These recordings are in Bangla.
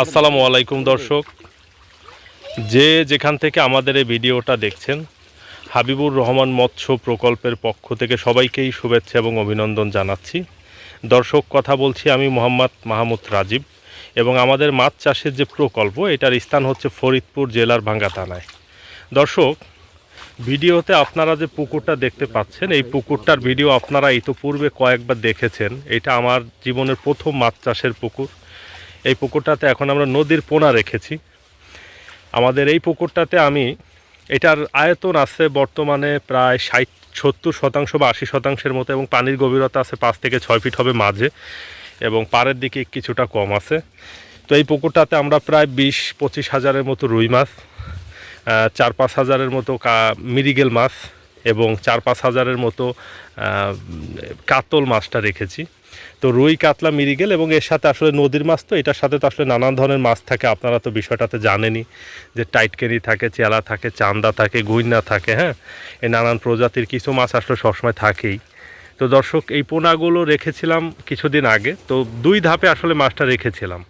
আসসালামু আলাইকুম দর্শক। যে যেখান থেকে আমাদের এই ভিডিওটা দেখছেন হাবিবুর রহমান মৎস্য প্রকল্পের পক্ষ থেকে সবাইকেই শুভেচ্ছা এবং অভিনন্দন জানাচ্ছি। দর্শক কথা বলছি আমি মোহাম্মদ মাহমুদ রাজীব এবং আমাদের মাছ চাষের যে প্রকল্প এটার স্থান হচ্ছে ফরিদপুর জেলার ভাঙ্গা থানায়। দর্শক ভিডিওতে আপনারা যে পুকুরটা দেখতে পাচ্ছেন এই পুকুরটার ভিডিও আপনারা ইতোপূর্বে কয়েকবার দেখেছেন। এটা আমার জীবনের প্রথম মাছ চাষের পুকুর। এই পুকুরটাতে এখন আমরা নদীর পোনা রেখেছি। আমাদের এই পুকুরটাতে আমি, এটার আয়তন আছে বর্তমানে প্রায় ষাট, সত্তর শতাংশ বা আশি শতাংশের মতো এবং পানির গভীরতা আছে পাঁচ থেকে ছয় ফিট হবে মাঝে এবং পাড়ের দিকে কিছুটা কম আছে। তো এই পুকুরটাতে আমরা প্রায় বিশ, পঁচিশ হাজারের মতো রুই মাছ চার পাঁচ হাজারের মতো মিরিগেল মাছ এবং চার পাঁচ হাজারের মতো কাতল মাছটা রেখেছি। তো রুই, কাতলা মিরিগেল এবং এর সাথে আসলে নদীর মাছ তো, এটার সাথে তো আসলে নানান ধরনের মাছ থাকে, আপনারা তো বিষয়টাতে জানেনই যে টাইটকেনি থাকে, চেলা থাকে, চান্দা থাকে গুইনা থাকে হ্যাঁ? এই নানান প্রজাতির কিছু মাছ আসলে সবসময় থাকেই। তো দর্শক, এই পোনাগুলো রেখেছিলাম কিছুদিন আগে, তো দুই ধাপে আসলে মাছটা রেখেছিলাম।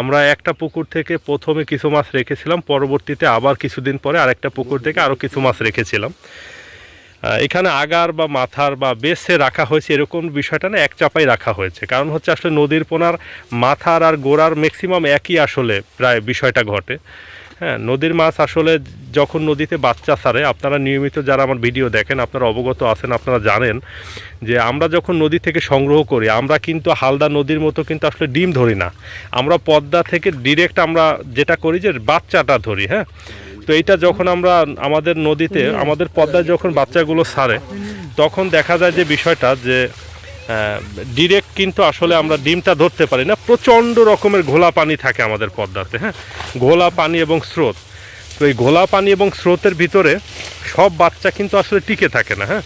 আমরা একটা পুকুর থেকে প্রথমে কিছু মাছ রেখেছিলাম, পরবর্তীতে আবার কিছুদিন পরে আরেকটা পুকুর থেকে আরও কিছু মাছ রেখেছিলাম। এখানে আগার বা মাথার বা বেসে রাখা হয়েছে এরকম বিষয়টা না, এক চাপাই রাখা হয়েছে। কারণ হচ্ছে আসলে নদীর পোনার মাথার আর গোড়ার ম্যাক্সিমাম একই আসলে প্রায় বিষয়টা ঘটে। হ্যাঁ নদীর মাছ আসলে যখন নদীতে বাচ্চা ছাড়ে, আপনারা নিয়মিত যারা আমার ভিডিও দেখেন, আপনারা অবগত আছেন, আপনারা জানেন যে আমরা যখন নদী থেকে সংগ্রহ করি, আমরা কিন্তু হালদা নদীর মতো কিন্তু আসলে ডিম ধরি না। আমরা পদ্মা থেকে ডিরেক্ট আমরা যেটা করি যে বাচ্চাটা ধরি হ্যাঁ? তো এইটা যখন আমরা আমাদের নদীতে আমাদের পদ্মায় যখন বাচ্চাগুলো ছাড়ে তখন দেখা যায় যে বিষয়টা যে ডিরেক্ট কিন্তু আসলে আমরা ডিমটা ধরতে পারি না। প্রচণ্ড রকমের ঘোলা পানি থাকে আমাদের পদ্মাতে হ্যাঁ? ঘোলা পানি এবং স্রোত। তো এই ঘোলা পানি এবং স্রোতের ভিতরে সব বাচ্চা কিন্তু আসলে টিকে থাকে না হ্যাঁ?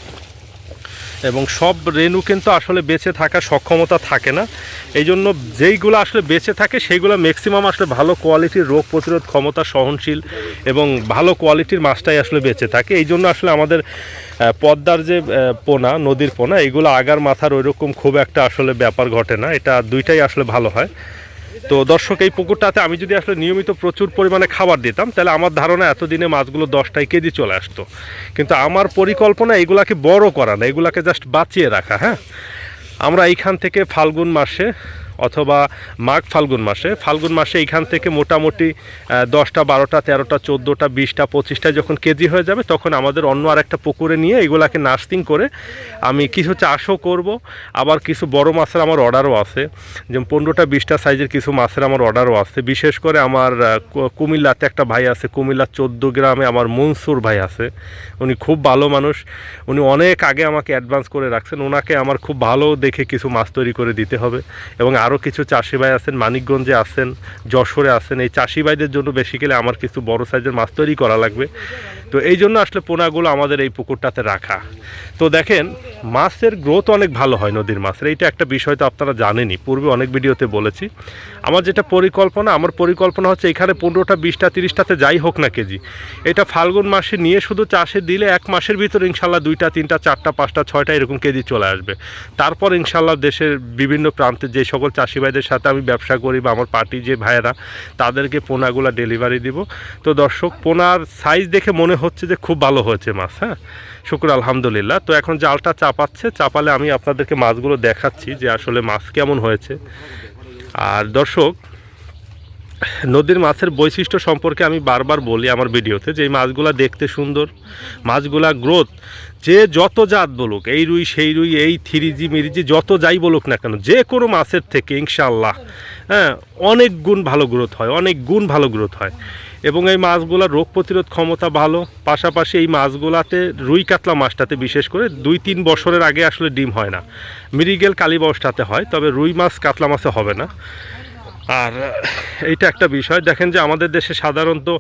এবং সব রেণু কিন্তু আসলে বেঁচে থাকার সক্ষমতা থাকে না। এই জন্য যেইগুলো আসলে বেঁচে থাকে, সেইগুলো ম্যাক্সিমাম আসলে ভালো কোয়ালিটির রোগ প্রতিরোধ ক্ষমতা সহনশীল এবং ভালো কোয়ালিটির মাছটাই আসলে বেঁচে থাকে। এই জন্য আসলে আমাদের পদ্মার যে পোনা, নদীর পোনা, এগুলো আগার মাথার ওইরকম খুব একটা আসলে ব্যাপার ঘটে না। এটা দুইটাই আসলে ভালো হয়। তো দর্শক, এই পুকুরটাতে আমি যদি আসলে নিয়মিত প্রচুর পরিমাণে খাবার দিতাম, তাহলে আমার ধারণা এতদিনে মাছগুলো দশটায় কেজি চলে আসতো। কিন্তু আমার পরিকল্পনা এগুলাকে বড় করা না, এগুলাকে জাস্ট বাঁচিয়ে রাখা হ্যাঁ? আমরা এইখান থেকে ফাল্গুন মাসে অথবা মাঘ ফাল্গুন মাসে। ফাল্গুন মাসে এইখান থেকে মোটামুটি দশটা, বারোটা, তেরোটা, চোদ্দোটা, বিশটা, পঁচিশটা যখন কেজি হয়ে যাবে, তখন আমাদের অন্য আর একটা পুকুরে নিয়ে এগুলাকে নার্সিং করে আমি কিছু চাষও করব। আবার কিছু বড় মাছের আমার অর্ডারও আছে। যেমন পনেরোটা, বিশটা সাইজের কিছু মাছের আমার অর্ডারও আছে। বিশেষ করে আমার কুমিল্লাতে একটা ভাই আছে কুমিল্লার চোদ্দ গ্রামে আমার মনসুর ভাই আছে। উনি খুব ভালো মানুষ। উনি অনেক আগে আমাকে অ্যাডভান্স করে রাখছেন। ওনাকে আমার খুব ভালো দেখে কিছু মাছ তৈরি করে দিতে হবে। এবং আরও কিছু চাষি ভাই আছেন, মানিকগঞ্জে আছেন, যশোরে আছেন। এই চাষি ভাইদের জন্য বেসিক্যালি আমার কিছু বড় সাইজের মাছ তৈরি করা লাগবে। তো এই জন্য আসলে পোনাগুলো আমাদের এই পুকুরটাতে রাখা। তো দেখেন, মাছের গ্রোথ অনেক ভালো হয় নদীর মাছের। এইটা একটা বিষয় তো আপনারা জানেনই। পূর্বে অনেক ভিডিওতে বলেছি। আমার যেটা পরিকল্পনা, আমার পরিকল্পনা হচ্ছে এখানে পনেরোটা, বিশটা, তিরিশটাতে যাই হোক না কেজি। এটা ফাল্গুন মাসে নিয়ে শুধু চাষে দিলে এক মাসের ভিতরে ইনশাল্লাহ দুইটা, তিনটা, চারটা, পাঁচটা, ছয়টা এরকম কেজি চলে আসবে। তারপর ইনশাল্লাহ দেশের বিভিন্ন প্রান্তে যে সকল চাষি ভাইদের সাথে আমি ব্যবসা করি বা আমার পার্টি যে ভাইয়েরা, তাদেরকে পোনাগুলো ডেলিভারি দিব। তো দর্শক, পোনার সাইজ দেখে মনে হচ্ছে যে খুব ভালো হয়েছে মাছ হ্যাঁ? শুক্র আলহামদুলিল্লাহ। তো এখন জালটা চাপাচ্ছে, চাপালে আমি আপনাদেরকে মাছগুলো দেখাচ্ছি যে আসলে মাছ কেমন হয়েছে। আর দর্শক, নদীর মাছের বৈশিষ্ট্য সম্পর্কে আমি বারবার বলি আমার ভিডিওতে যে এই মাছগুলা দেখতে সুন্দর, মাছগুলা গ্রোথ যে যত জাত বলুক, এই রুই, সেই রুই, এই থ্রিজি, মিরিজি, যত যাই বলুক না কেন, যে কোনো মাছের থেকে ইনশাল্লাহ হ্যাঁ অনেক গুণ ভালো গ্রোথ হয়, অনেক গুণ ভালো গ্রোথ হয়। এবং এই মাছগুলোর রোগ প্রতিরোধ ক্ষমতা ভালো, পাশাপাশি এই মাছগুলাতে রুই কাতলা মাছটাতে বিশেষ করে দুই তিন বছরের আগে আসলে ডিম হয় না। মিরিগেল কালী কালীবাসটাতে হয়, তবে রুই মাছ কাতলা মাছে হবে না। আর এইটা একটা বিষয়। দেখেন যে আমাদের দেশে সাধারণত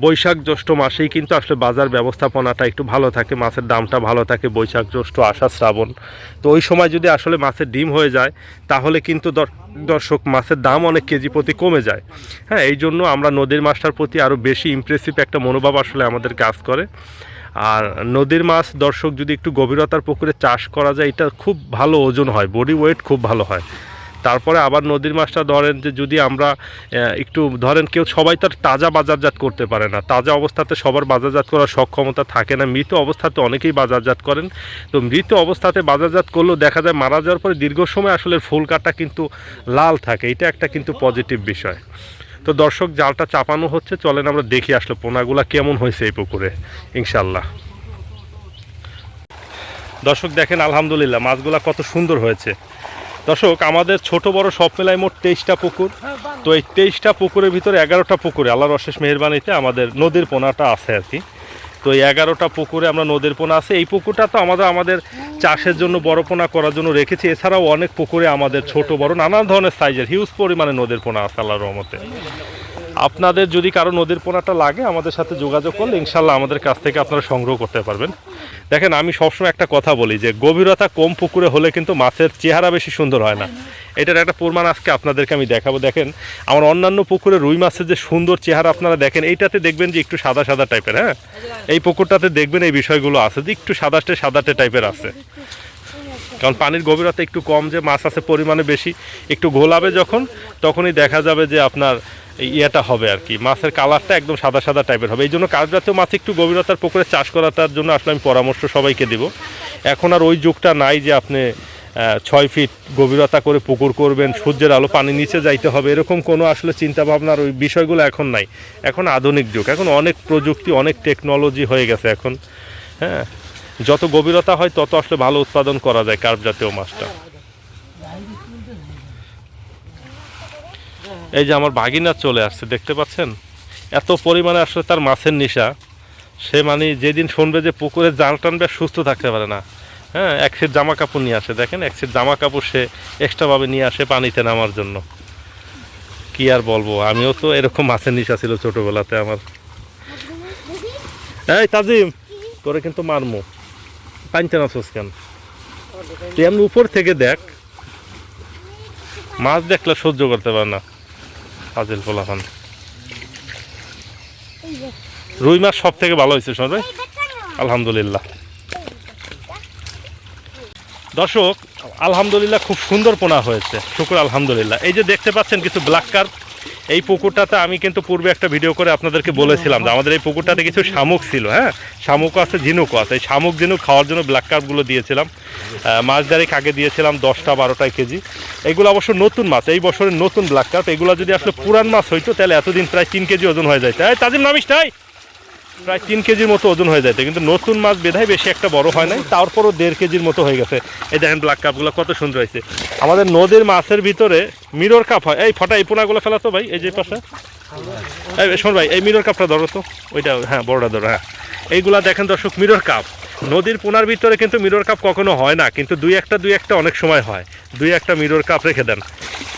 বৈশাখ জ্যৈষ্ঠ মাসেই কিন্তু আসলে বাজার ব্যবস্থাপনাটা একটু ভালো থাকে, মাছের দামটা ভালো থাকে, বৈশাখ জ্যৈষ্ঠ আষাঢ় শ্রাবণ। তো ওই সময় যদি আসলে মাছের ডিম হয়ে যায়, তাহলে কিন্তু দর- দর্শক, মাছের দাম অনেক কেজি প্রতি কমে যায়। হ্যাঁ এই জন্য আমরা নদীর মাছটার প্রতি আরও বেশি ইমপ্রেসিভ একটা মনোভাব আসলে আমাদের কাজ করে। আর নদীর মাছ, দর্শক যদি একটু গভীরতার পুকুরে চাষ করা যায়, এটা খুব ভালো ওজন হয় বডি ওয়েট খুব ভালো হয়। তারপরে আবার নদীর মাছটা ধরেন যে যদি আমরা একটু ধরেন কেউ সবাই তার তাজা বাজারজাত করতে পারে না। তাজা অবস্থাতে সবার বাজারজাত করার সক্ষমতা থাকে না। মৃত অবস্থাতে অনেকেই বাজারজাত করেন। তো মৃত অবস্থাতে বাজারজাত করলেও দেখা যায় মারা যাওয়ার পরে দীর্ঘ সময় আসলে ফুল কাটা কিন্তু লাল থাকে। এটা একটা কিন্তু পজিটিভ বিষয়। তো দর্শক, জালটা চাপানো হচ্ছে। চলেন আমরা দেখি আসলে পোনাগুলা কেমন হয়েছে এই পুকুরে। ইনশাল্লাহ দর্শক, দেখেন আলহামদুলিল্লাহ মাছগুলা কত সুন্দর হয়েছে। দর্শক, আমাদের ছোট বড় সব মেলায় মোট তেইশটা পুকুর। তো এই তেইশটা পুকুরের ভিতরে এগারোটা পুকুরে আল্লাহর অশেষ মেহরবানিতে আমাদের নদীর পোনাটা আছে আর কি। তো এই এগারোটা পুকুরে আমরা নদীর পোনা আছে। এই পুকুরটা তো আমাদের আমাদের চাষের জন্য বড় পোনা করার জন্য রেখেছি। এছাড়াও অনেক পুকুরে আমাদের ছোট বড় নানান ধরনের সাইজের হিউজ পরিমাণে নদীর পোনা আছে আল্লাহর রহমতে। আপনাদের যদি কারও নদীর পোনাটা লাগে, আমাদের সাথে যোগাযোগ করলে ইনশাল্লাহ আমাদের কাছ থেকে আপনারা সংগ্রহ করতে পারবেন। দেখেন, আমি সবসময় একটা কথা বলি যে, গভীরতা কম পুকুরে হলে কিন্তু মাছের চেহারা বেশি সুন্দর হয় না। এটার একটা প্রমাণ আজকে আপনাদেরকে আমি দেখাবো। দেখেন, আমার অন্যান্য পুকুরে রুই মাছের যে সুন্দর চেহারা আপনারা দেখেন, এইটাতে দেখবেন যে একটু সাদা সাদা টাইপের হ্যাঁ? এই পুকুরটাতে দেখবেন এই বিষয়গুলো আছে যে, একটু সাদাটে সাদাটে টাইপের আছে। কারণ পানির গভীরতা একটু কম যে, মাছ আছে পরিমাণে বেশি, একটু ঘোলাবে যখন, তখনই দেখা যাবে যে আপনার ইয়েটা হবে আর কি। মাছের কালারটা একদম সাদা সাদা টাইপের হবে। এই জন্য কাজ জাতীয় মাছ একটু গভীরতার পুকুরে চাষ করাটার জন্য আসলে আমি পরামর্শ সবাইকে দিব। এখন আর ওই যুগটা নাই যে আপনি ছয় ফিট গভীরতা করে পুকুর করবেন, সূর্যের আলো, পানি নিচে যাইতে হবে, এরকম কোনো আসলে চিন্তা ভাবনার ওই বিষয়গুলো এখন নাই। এখন আধুনিক যুগ, এখন অনেক প্রযুক্তি, অনেক টেকনোলজি হয়ে গেছে এখন। হ্যাঁ যত গভীরতা হয় তত আসলে ভালো উৎপাদন করা যায় কার্প জাতীয় মাছটা। এই যে আমার ভাগিনা চলে আসছে, দেখতে পাচ্ছেন? এত পরিমাণে আসলে তার মাছের নেশা। সে মানে যেদিন শুনবে যে পুকুরে জাল টানবে, সুস্থ থাকতে পারে না। হ্যাঁ এক সেট জামা কাপড় নিয়ে আসে। দেখেন, এক সেট জামা কাপড় সে এক্সট্রাভাবে নিয়ে আসে পানিতে নামার জন্য। কি আর বলব, আমিও তো এরকম মাছের নেশা ছিল ছোটোবেলাতে আমার। এই তাজিম, তোরে কিন্তু মারমো। পানিতে নাচোস কেন? তুই এমনি উপর থেকে দেখ। মাছ দেখলে সহ্য করতে পারে না। ফাজিল পোলাখান রুই মাছ সব থেকে ভালো হয়েছে সবাই আলহামদুলিল্লাহ। দর্শক, আলহামদুলিল্লাহ খুব সুন্দর পোনা হয়েছে। শুক্র আলহামদুলিল্লাহ। এই যে দেখতে পাচ্ছেন কিছু ব্ল্যাক কার্প এই পুকুরটাতে আমি কিন্তু পূর্বে একটা ভিডিও করে আপনাদেরকে বলেছিলাম যে আমাদের এই পুকুরটাতে কিছু শামুক ছিল হ্যাঁ? শামুকও আছে, ঝিনুকও আছে। এই শামুক, ঝিনুক খাওয়ার জন্য ব্ল্যাক কার্পগুলো দিয়েছিলাম। মাছ দাঁড়িয়ে আগে দিয়েছিলাম, দশটা বারোটা কেজি। এগুলো অবশ্য নতুন মাছ, এই বছরের নতুন ব্ল্যাক কার্প এগুলো যদি আসলে পুরান মাছ হইতো, তাহলে এতদিন প্রায় তিন কেজি ওজন হয়ে যায়। তাই তাদের নামিস নাই? প্রায় তিন কেজির মতো ওজন হয়ে যায়। কিন্তু নতুন মাছ বেধায় বেশি একটা বড় হয় নাই। তারপরও দেড় কেজির মতো হয়ে গেছে। এই দেখেন ব্ল্যাক কাপগুলো কত সুন্দর হয়েছে। আমাদের নদীর মাছের ভিতরে মিরর কাপ হয়। এই ফটা এই পোনাগুলো ফেলা তো ভাই, এই যে পাশে। এই শোন ভাই, এই মিরর কাপটা ধরো তো। ওইটা হ্যাঁ বড়টা ধরো হ্যাঁ। এইগুলা দেখেন দর্শক মিরর কাপ নদীর পোনার ভিতরে কিন্তু মিরর কাপ কখনো হয় না, কিন্তু দুই একটা দুই একটা অনেক সময় হয়। দুই একটা মিরর কাপ রেখে দেন।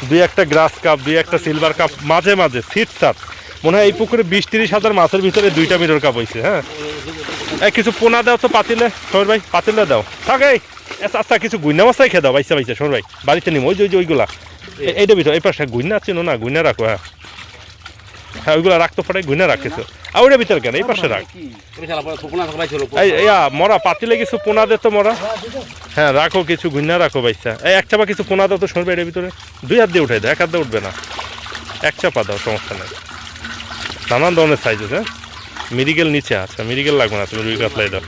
দুই একটা গ্রাস কাপ দুই একটা সিলভার কাপ মাঝে মাঝে সিট সাত। মনে হয় এই পুকুরে বিশ তিরিশ হাজার মাছের ভিতরে দুইটা মিরর কাপ হয়েছে হ্যাঁ? এই কিছু পোনা দাও তো পাতিলে সমর ভাই পাতিলে দাও। থাক এই আচ্ছা আচ্ছা কিছু গুইনা মাছাই খেয়ে দাও বাইসা বাইসা সমর ভাই বাড়িতে নিম ওই যে ওই যে ওইগুলা। এইটা ভিতর এই পাশে গুইনা চিনো না গুইনা রাখো হ্যাঁ। হ্যাঁ ওইগুলা রাখতো ফটাই গুইনা রাখ কিছু আর ওইটা ভিতরে কেন? এই পাশে রাখ। এই ইয়া মরা পাতিলে কিছু পোনা দে তো মরা। হ্যাঁ রাখো কিছু গুইনা রাখো বাইসা। এই এক চাপা কিছু পোনা দাও তো শুনবে এর ভিতরে। দুই হাত দিয়ে উঠাই দাও এক হাত দিয়ে উঠবে না। এক চাপা দাও সমস্যা নেই। নানান ধরনের সাইজ আছে হ্যাঁ? মিরিগেল নিচে আছে মিরিগেল লাগবে না, তুমি রুই কাতলাই দাও।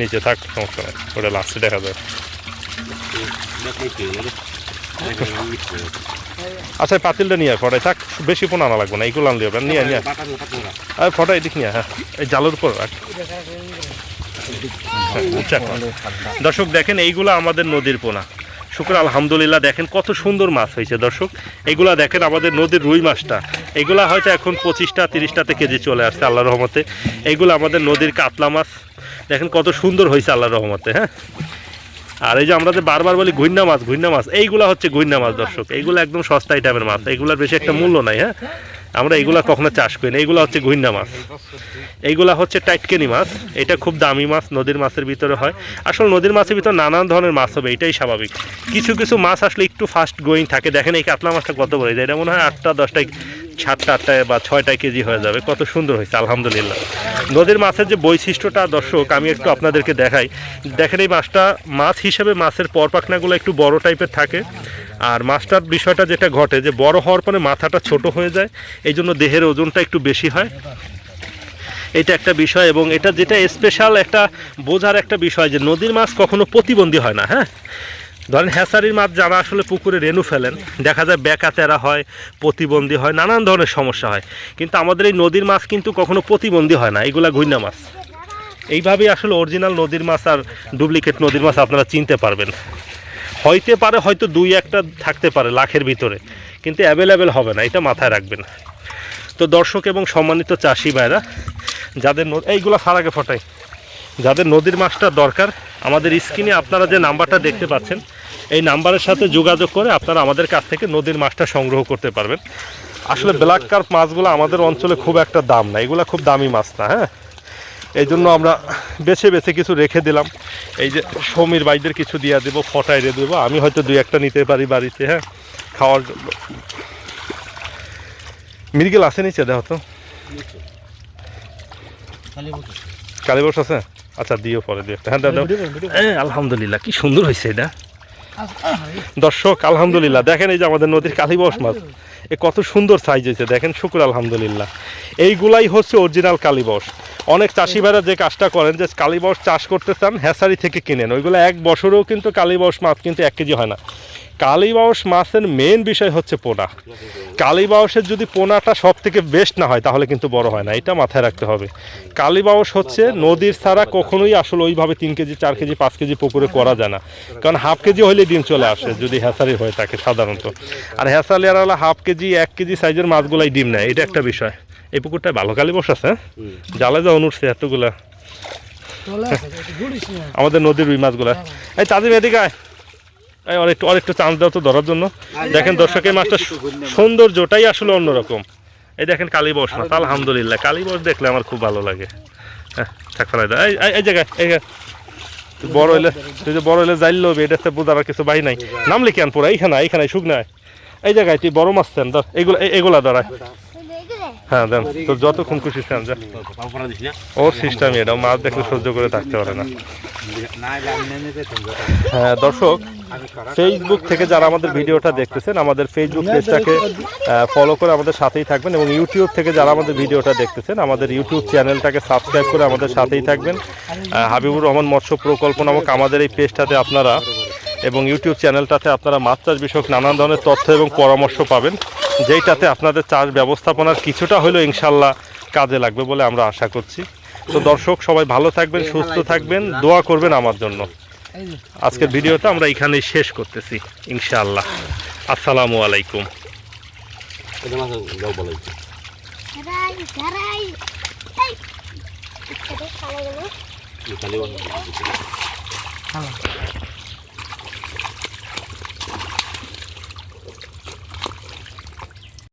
নিচে থাক, সমস্যা নেই, ওটা লাস্টে দেখা যায় আচ্ছা পাতিলটা নিয়ে ফটাই, থাক, বেশি পোনা আনা লাগবে না, এইগুলো আনলে হবে, নিয়ে নিয়ে আর ফটো এদিক নিয়ে হ্যাঁ এই জালের উপর উঁচা কর। দর্শক, দেখেন, এইগুলো আমাদের নদীর পোনা। শুক্র, আলহামদুলিল্লাহ। দেখেন কত সুন্দর মাছ হয়েছে, দর্শক। এগুলা দেখেন আমাদের নদীর রুই মাছটা। এগুলা হয়তো এখন পঁচিশটা তিরিশটাতে কেজি চলে আসছে আল্লাহ রহমতে। এগুলো আমাদের নদীর কাতলা মাছ। দেখেন কত সুন্দর হয়েছে আল্লাহ রহমতে হ্যাঁ? আর এই যে আমরা যে বারবার বলি ঘুইন্না মাছ ঘুইন্না মাছ, এইগুলা হচ্ছে ঘুইন্না মাছ, দর্শক। এইগুলো একদম সস্তাই টাইপের মাছ। এইগুলার বেশি একটা মূল্য নাই হ্যাঁ? আমরা এগুলা কখনো চাষ করি না। এইগুলা হচ্ছে গুইন্ডা মাছ। এইগুলা হচ্ছে টাইটকেনি মাছ। এটা খুব দামি মাছ, নদীর মাছের ভিতরে হয়। আসলে নদীর মাছের ভিতরে নানান ধরনের মাছ হবে, এটাই স্বাভাবিক। কিছু কিছু মাছ আসলে একটু ফাস্ট গোয়িং থাকে। দেখেন এই কাতলা মাছটা কত বড়, এটা মনে হয় আটটা দশটা সাতটা আটটায় বা ছয়টায় কেজি হয়ে যাবে। কত সুন্দর হয়েছে, আলহামদুলিল্লাহ। নদীর মাছের যে বৈশিষ্ট্যটা দর্শক, আমি একটু আপনাদেরকে দেখাই। দেখেন এই মাছটা, মাছ হিসেবে মাছের পরপাখনাগুলো একটু বড় টাইপের থাকে। আর মাছটার বিষয়টা যেটা ঘটে, যে বড় হওয়ার পরে মাথাটা ছোট হয়ে যায়, এই জন্য দেহের ওজনটা একটু বেশি হয়। এটা একটা বিষয় এবং এটা যেটা স্পেশাল একটা বোঝার একটা বিষয়, যে নদীর মাছ কখনো প্রতিবন্ধী হয় না হ্যাঁ? ধরেন হ্যাসারির মাছ যারা আসলে পুকুরে রেনু ফেলেন, দেখা যায় বেকাতেরা হয়, প্রতিবন্ধী হয়, নানান ধরনের সমস্যা হয়। কিন্তু আমাদের এই নদীর মাছ কিন্তু কখনো প্রতিবন্ধী হয় না, এগুলা গুইনা মাছ। এইভাবেই আসলে অরিজিনাল নদীর মাছ আর ডুপ্লিকেট নদীর মাছ আপনারা চিনতে পারবেন। হইতে পারে, হয়তো দুই একটা থাকতে পারে লাখের ভিতরে, কিন্তু অ্যাভেলেবেল হবে না, এটা মাথায় রাখবেন। তো দর্শক এবং সম্মানিত চাষি ভাইরা, যাদের এইগুলো সারাগে ফটাই। যাদের নদীর মাছটা দরকার, আমাদের স্ক্রিনে আপনারা যে নাম্বারটা দেখতে পাচ্ছেন, এই নাম্বারের সাথে যোগাযোগ করে আপনারা আমাদের কাছ থেকে নদীর মাছটা সংগ্রহ করতে পারবেন। আসলে ব্ল্যাক কার্প মাছগুলো আমাদের অঞ্চলে খুব একটা দাম না, এগুলো খুব দামি মাছ না হ্যাঁ? এই জন্য আমরা বেছে বেছে কিছু রেখে দিলাম। এই যে সমীর বাইদের কিছু দিয়ে দেবো ফটাই রে দেবো। আমি হয়তো দুই একটা নিতে পারি বাড়িতে হ্যাঁ? খাওয়ার জন্য। মৃগেল আছে নিচে, দেখো তো। আছে? আচ্ছা দিও পরে, দিও হ্যাঁ দাদা আলহামদুলিল্লাহ, কি সুন্দর হয়েছে এটা। দর্শক, আলহামদুলিল্লাহ। দেখেন এই যে আমাদের নদীর কালীবস মাছ। এ কত সুন্দর সাইজ হয়েছে। দেখেন, শুকুর, আলহামদুলিল্লাহ। এইগুলাই হচ্ছে অরিজিনাল কালীবস অনেক চাষি ভাইরা যে কাজটা করেন, যে কালীবস চাষ করতে চান, হ্যাসারি থেকে কিনেন। ওইগুলো এক বছরেও কিন্তু কালীবস মাছ কিন্তু এক কেজি হয় না। কালীবাউস মাছের মেন বিষয় হচ্ছে পোনা। কালীবাউসের যদি পোনাটা সব থেকে বেস্ট না হয় তাহলে কিন্তু বড় হয় না এটা মাথায় রাখতে হবে। কালীবাউস হচ্ছে নদীর ছাড়া কখনোই আসলে ওইভাবে তিন কেজি চার কেজি পাঁচ কেজি পুকুরে করা যায় না। কারণ হাফ কেজি হলে ডিম চলে আসে যদি হ্যাসারি হয়ে থাকে সাধারণত। আর হ্যাসালি আর হলো হাফ কেজি এক কেজি সাইজের মাছগুলাই ডিম নেয় এটা একটা বিষয়। এই পুকুরটায় ভালো কালীবাউস আছে হ্যাঁ? জালে যা উঠছে এতগুলা। আমাদের নদীর রুই মাছগুলা। এই চাঁদি এদিকে অনেকটু অনেকটু চান্স দাও তো ধরার জন্য। দেখেন দর্শকের মাছটা সৌন্দর্যটাই আসলে অন্যরকম। এই দেখেন কালীবস মাছ, আলহামদুলিল্লাহ। কালীবস দেখলে আমার খুব ভালো লাগে। হ্যাঁ এই জায়গায়, এই। বড় হইলে তুই যে বড় হইলে যাইল এটাতে বোঝার কিছু বাই নাই। নাম লিখে আন পুরো, এইখানে এইখানে শুকনায়। এই জায়গায় তুই বড় মাছ দেন ধর, এগুলো এগুলা ধরায়। হ্যাঁ দেন তো যতক্ষণ খুশি চান যা। ওর সিস্টেম এটা মাছ দেখলে সহ্য করে থাকতে পারে না। হ্যাঁ দর্শক ফেসবুক থেকে যারা আমাদের ভিডিওটা দেখতেছেন, আমাদের ফেসবুক পেজটাকে ফলো করে আমাদের সাথেই থাকবেন এবং ইউটিউব থেকে যারা আমাদের ভিডিওটা দেখতেছেন, আমাদের ইউটিউব চ্যানেলটাকে সাবস্ক্রাইব করে আমাদের সাথেই থাকবেন। হাবিবুর রহমান মৎস্য প্রকল্প নামক আমাদের এই পেজটাতে আপনারা এবং ইউটিউব চ্যানেলটাতে আপনারা মাছ চাষ বিষয়ক নানান ধরনের তথ্য এবং পরামর্শ পাবেন যেইটাতে আপনাদের চাষ ব্যবস্থাপনার কিছুটা হলেও ইনশাল্লাহ কাজে লাগবে বলে আমরা আশা করছি তো দর্শক সবাই ভালো থাকবেন সুস্থ থাকবেন দোয়া করবেন আমার জন্য আজকের ভিডিওটা আমরা এখানেই শেষ করতেছি ইনশাআল্লাহ আসসালামু আলাইকুম